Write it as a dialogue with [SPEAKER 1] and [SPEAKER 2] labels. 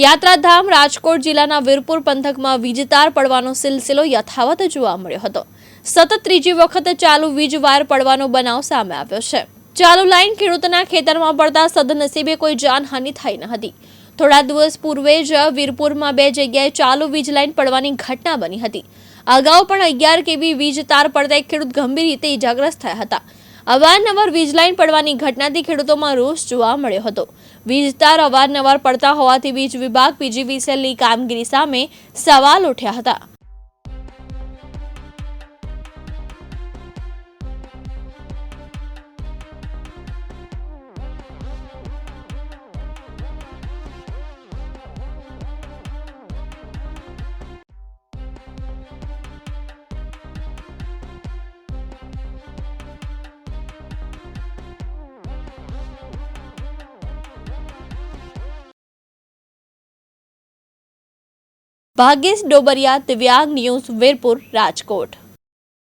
[SPEAKER 1] યાત્રાધામ રાજકોટ જિલ્લાના વીરપુર પંથકમાં વીજતાર પડવાનો સિલસિલો યથાવત જોવા મળ્યો હતો. સતત ત્રીજી વખત ચાલુ વીજ વાયર પડવાનો બનાવ સામે આવ્યો છે. ચાલુ લાઇન ખેડૂતના ખેતરમાં પડતા સદનસીબે કોઈ જાનહાનિ થઈ ન હતી. થોડા દિવસ પૂર્વે જ વીરપુરમાં બે જગ્યાએ ચાલુ વીજ લાઇન પડવાની ઘટના બની હતી. અગાઉ પણ અગિયાર કેવી વીજ તાર પડતા એક ખેડૂત ગંભીર રીતે ઇજાગ્રસ્ત થયા હતા. અવારનવાર વીજ લાઇન પડવાની ઘટનાથી ખેડૂતોમાં રોષ જોવા મળ્યો હતો. વીજ તાર અવારનવાર પડતા હોવાથી વીજ વિભાગ પીજીવીસીએલની કામગીરી સામે સવાલ ઉઠ્યા હતા. ભાગ્યેશ ડોબરિયા દિવ્યાંગ ન્યૂઝ વીરપુર રાજકોટ